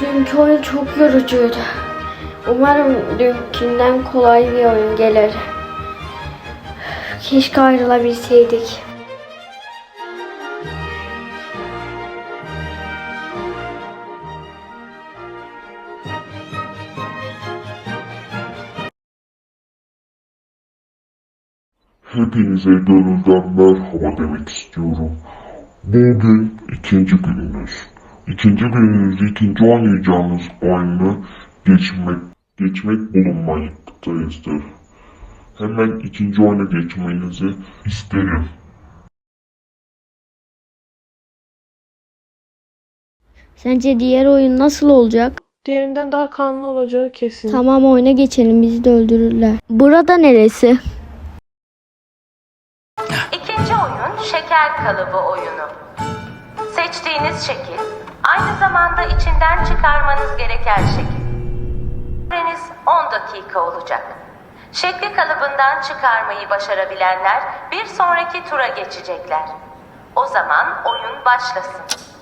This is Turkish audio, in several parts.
Dünkü oyun çok yorucuydu. Umarım dünkünden kolay bir oyun gelir. Keşke ayrılabilseydik. Hepinize gönülden merhaba demek istiyorum. Bugün ikinci gününüz. İkinci gününüzde ikinci oynayacağınız oyunu geçmek, geçmek bulunmaktayızdır. Hemen ikinci oyuna geçmenizi isterim. Sence diğer oyun nasıl olacak? Diğerinden daha kanlı olacağı kesin. Tamam oyuna geçelim bizi de öldürürler. Burada neresi? İkinci oyun şeker kalıbı oyunu. Seçtiğiniz şekil aynı zamanda içinden çıkarmanız gereken şekil. Süreniz 10 dakika olacak. Şekli kalıbından çıkarmayı başarabilenler bir sonraki tura geçecekler. O zaman oyun başlasın.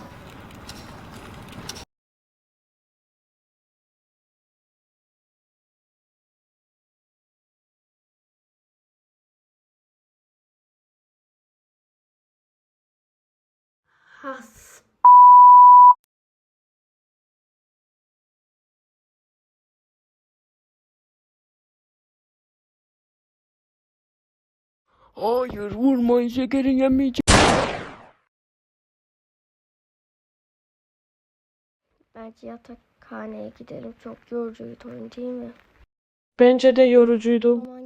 Has. Hayır vurmayın şekerin yemeyeceğim. Bence yatakhaneye gidelim. Çok yorucuydu oyun değil mi? Bence de yorucuydu. Aman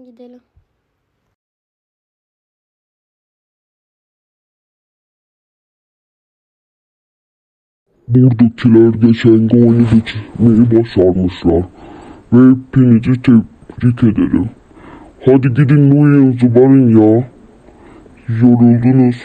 Buradakiler geçen oyunu geçmeyi başarmışlar. Ve hepinizi tebrik ederim. Hadi gidin uyuyun zıbarın ya. Yoruldunuz.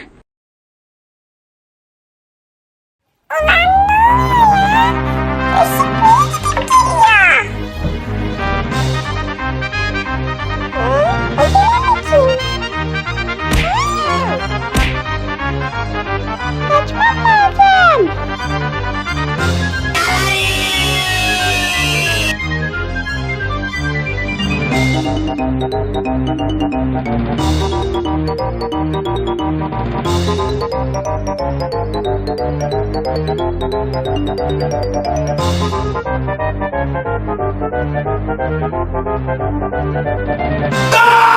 Ah!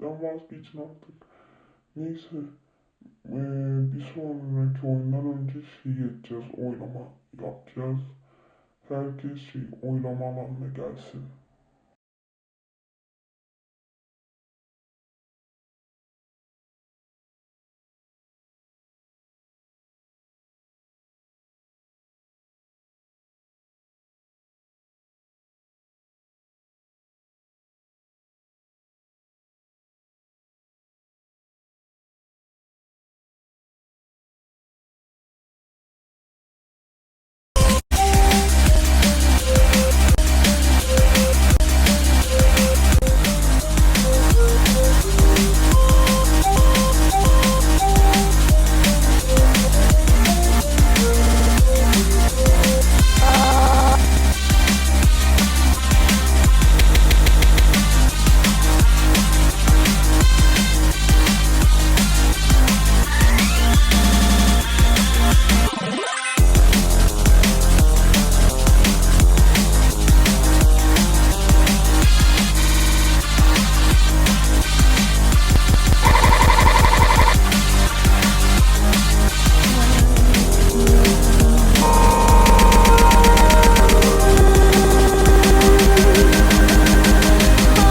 Öldürmekten vazgeçin artık. Neyse, eee, bir sonraki oyundan önce şey yapacağız, oylama yapacağız. Herkes şey, oylama alanına gelsin.